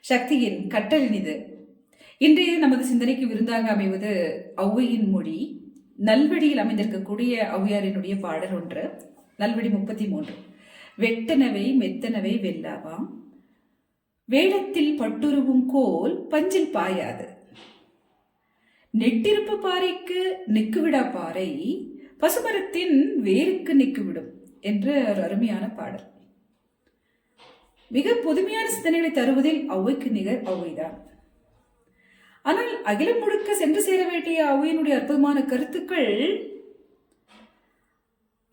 சக்தியின் கட்டளினிது இன்றைய நமது சிந்தனைக்கு விருந்தாக அமைவது ஔவையின் மொழி. நல்வழியில் அமைந்திருக்கக்கூடிய ஔவையாரினுடைய பாடல் ஒன்று நல்வழி முப்பத்தி மூன்று வெட்டனவை மெத்தனவை வெல்லாவாம். வேடத்தில் பட்டுருவும் கோல் பஞ்சில் பாயாது. நெட்டிருப்பு பாறைக்கு நிக்குவிடா பாறை பசுமரத்தின் வேருக்கு நிக்குவிடும் என்று ஒரு அருமையான பாடல். மிக புதுமையான சிந்தனைகளை தருவதில் ஔவைக்கு நிகர் ஔவைதான் ஆனால் அகிலம் முழுக்க சென்று சேர வேண்டிய அவையினுடைய அற்புதமான கருத்துக்கள்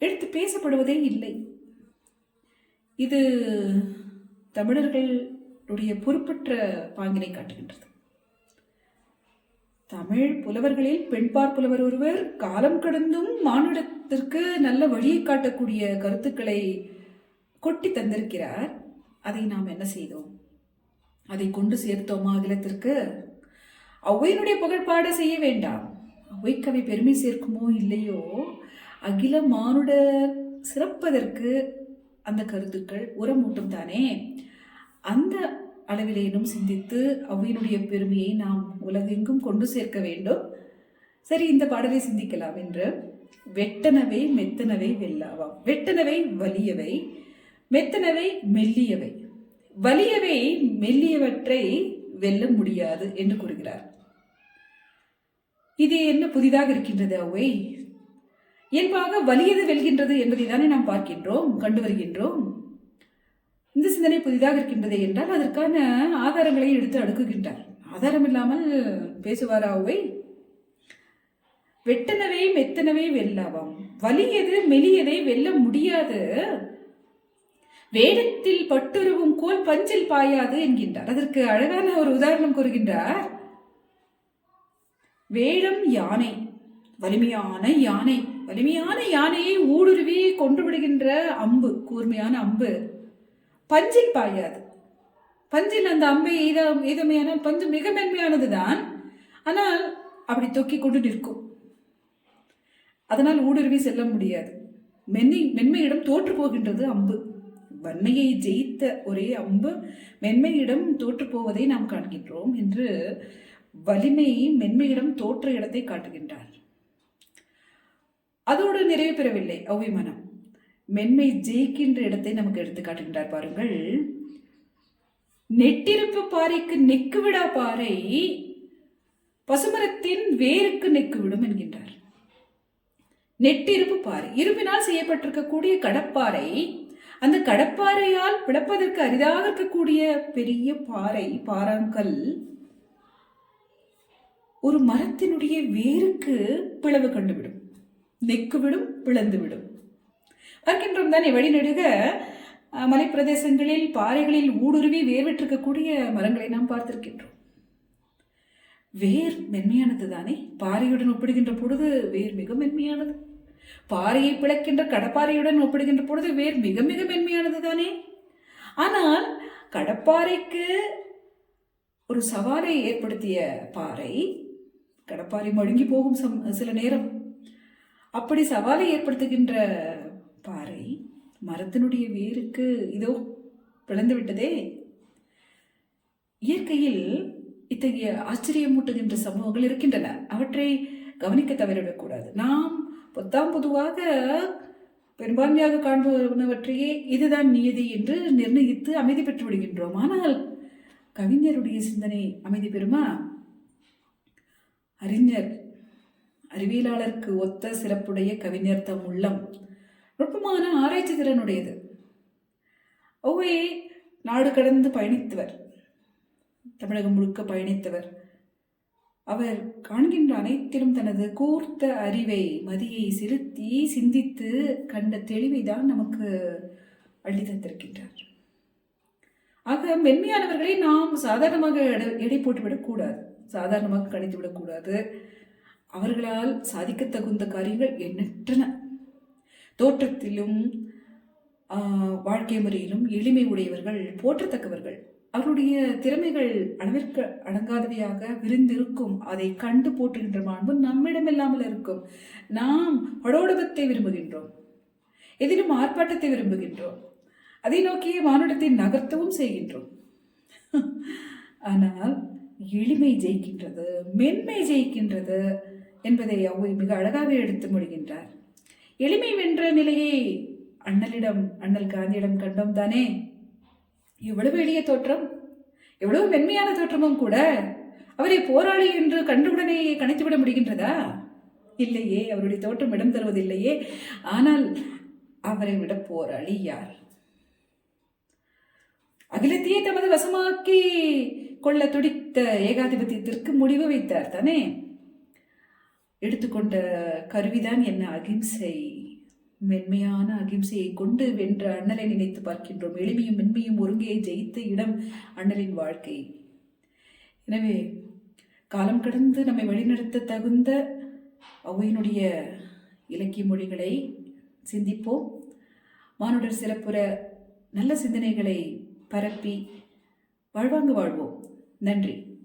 எடுத்து பேசப்படுவதே இல்லை. இது தமிழர்களுடைய பொறுப்பற்ற பாங்கினை காட்டுகின்றது. தமிழ் புலவர்களில் பெண்பார் புலவர் ஒருவர் காலம் கடந்தும் மானுடத்திற்கு நல்ல வழியை காட்டக்கூடிய கருத்துக்களை கொட்டி தந்திருக்கிறார். அதை நாம் என்ன செய்தோம்? அதை கொண்டு சேர்த்தோமா அகிலத்திற்கு? ஔவையினுடைய புகழ்பாட செய்ய வேண்டாம். ஔவைக்கவை பெருமை சேர்க்குமோ இல்லையோ? அகில மானுடர் சிறப்பதற்கு அந்த கருத்துக்கள் உரமூட்டும் தானே? அந்த அளவிலேனும் சிந்தித்து ஔவையினுடைய பெருமையை நாம் உலகெங்கும் கொண்டு சேர்க்க வேண்டும். சரி இந்த பாடலை சிந்திக்கலாம் என்று. வெட்டனவை மெத்தனவை வெல்லாவாம் வெட்டனவை வலியவை. மெத்தனவை மெல்லியவை. வலியவை மெல்லியவற்றை வெல்ல முடியாது என்று கூறுகிறார். இது என்ன புதிதாக இருக்கின்றது அவை இயல்பாக வலியது வெல்கின்றது என்பதை தானே நாம் பார்க்கின்றோம் கண்டு வருகின்றோம். இந்த சிந்தனை புதிதாக இருக்கின்றது என்றால் அதற்கான ஆதாரங்களை எடுத்து அடுக்குகின்றார். ஆதாரம் இல்லாமல் பேசுவாரா அவை வெட்டனவை மெத்தனவை வெல்லாவாம். வலியது மெலியதை வெல்ல முடியாது. வேடத்தில் பட்டுருவும் கோல் பஞ்சில் பாயாது என்கின்றார். அதற்கு அழகான ஒரு உதாரணம் கூறுகின்றார். வேடம் யானை வலிமையான யானை வலிமையான யானையை ஊடுருவி கொண்டு விடுகின்ற அம்பு கூர்மையான அம்பு பஞ்சில் பாயாது. பஞ்சில் அந்த அம்பை எய்த பஞ்சு மிக மென்மையானதுதான். ஆனால் அப்படி தொக்கி கொண்டு நிற்கும். அதனால் ஊடுருவி செல்ல முடியாது. மென்மை மென்மையிடம் தோற்று போகின்றது அம்பு. வன்மையை ஜெயித்த ஒரே அம்பு மென்மையிடம் தோற்று போவதை நாம் காண்கின்றோம் என்று வலிமை மென்மையிடம் தோற்ற இடத்தை காட்டுகின்றார். அதோடு நிறைவு பெறவில்லை ஔவை மென்மை ஜெயிக்கின்ற இடத்தை நமக்கு எடுத்து காட்டுகின்றார் பாருங்கள். நெட்டிருப்பு பாறைக்கு நெக்கு விடா பாறை பசுமரத்தின் வேருக்கு நெக்கு விடும் என்கின்றார். நெட்டிருப்பு பாறை இரும்பினால் செய்யப்பட்டிருக்கக்கூடிய கடப்பாறை அந்த கடப்பாறையால் பிளப்பதற்கு அரிதாக இருக்கக்கூடிய பெரிய பாறை பாறாங்கல் ஒரு மரத்தினுடைய வேருக்கு பிளவு கண்டுவிடும். நெக்கு விடும் பிளந்து விடும் பார்க்கின்றோம் தானே வழிநடுக மலைப்பிரதேசங்களில் பாறைகளில் ஊடுருவி வேர்விட்டிருக்கக்கூடிய மரங்களை நாம் பார்த்திருக்கின்றோம். வேர் மென்மையானது தானே? பாறையுடன் ஒப்பிடுகின்ற பொழுது வேர் மிக மென்மையானது. பாறையை பிளக்கின்ற கடப்பாறையுடன் ஒப்பிடுகின்ற பொழுது வேர் மிக மிக மென்மையானது தானே ஆனால் கடப்பாறைக்கு ஒரு சவாலை ஏற்படுத்திய பாறை கடப்பாறை மழுங்கி போகும் சம் சில நேரம் அப்படி சவாலை ஏற்படுத்துகின்ற பாறை மரத்தினுடைய வேருக்கு இதோ பிளந்து விட்டதே. இயற்கையில் இத்தகைய ஆச்சரியமூட்டுகின்ற சம்பவங்கள் இருக்கின்றன. அவற்றை கவனிக்க தவறிவிடக்கூடாது. நாம் பொத்தாம் பொதுவாக பெரும்பான்மையாக காண்பவனவற்றையே இதுதான் நியதி என்று நிர்ணயித்து அமைதி பெற்று விடுகின்றோம். ஆனால் கவிஞருடைய சிந்தனை அமைதி பெறுமா? அறிஞர் அறிவியலாளருக்கு ஒத்த சிறப்புடைய கவிஞர் தம் உள்ளம். நுட்பமான ஆராய்ச்சி திறனுடையது. ஒவ்வே நாடு கடந்து பயணித்தவர். தமிழகம் முழுக்க பயணித்தவர். அவர் காண்கின்ற அனைத்திலும் தனது கூர்த்த அறிவை மதியை செலுத்தி சிந்தித்து கண்ட தெளிவை தான் நமக்கு அள்ளி தந்திருக்கின்றார். ஆக மென்மையானவர்களை நாம் சாதாரணமாக எடை- எடை போட்டுவிடக்கூடாது சாதாரணமாக கணித்து விடக்கூடாது அவர்களால் சாதிக்க தகுந்த காரியங்கள் எண்ணற்றன. தோற்றத்திலும் வாழ்க்கை முறையிலும் எளிமை உடையவர்கள் போற்றத்தக்கவர்கள். அவருடைய திறமைகள் அளவிற்கு அடங்காதவையாக விரிந்திருக்கும் அதை கண்டு போட்டுகின்ற மாண்பு நம்மிடம் இல்லாமல் இருக்கும். நாம் படோடபத்தை விரும்புகின்றோம். எதிலும் ஆர்ப்பாட்டத்தை விரும்புகின்றோம். அதை நோக்கியே மானுடத்தை நகர்த்தவும் செய்கின்றோம். ஆனால் எளிமை ஜெயிக்கின்றது மென்மை ஜெயிக்கின்றது என்பதை அவை மிக அழகாக எடுத்து முடிகின்றார். எளிமை வென்ற நிலையை அண்ணலிடம் அண்ணல் காந்தியிடம் கண்டோம் தானே? எவ்வளவு எளிய தோற்றம் எவ்வளவு மென்மையான தோற்றமும் கூட அவரை போராளி என்று கண்டுடனே கணித்துவிட முடிகின்றதா? இல்லையே அவருடைய தோற்றம் இடம் தருவதில்லையே. ஆனால் அவரை விட போராளி யார்? அகிலத்தையே தமது வசமாக்கி கொள்ள துடித்த ஏகாதிபத்தியத்திற்கு முடிவு வைத்தார் தானே? எடுத்துக்கொண்ட கருவிதான் என்ன அகிம்சை. மென்மையான அகிம்சையை கொண்டு வென்ற அண்ணலை நினைத்து பார்க்கின்றோம். எளிமையும் மென்மையும் ஒருங்கே ஜெயித்த இடம் அண்ணலின் வாழ்க்கை. எனவே காலம் கடந்து நம்மை வழிநடத்த தகுந்த ஒளவையினுடைய இலக்கிய மொழிகளை சிந்திப்போம். மானுடர் சிறப்புற நல்ல சிந்தனைகளை பரப்பி வாழ்வாங்கு வாழ்வோம். நன்றி.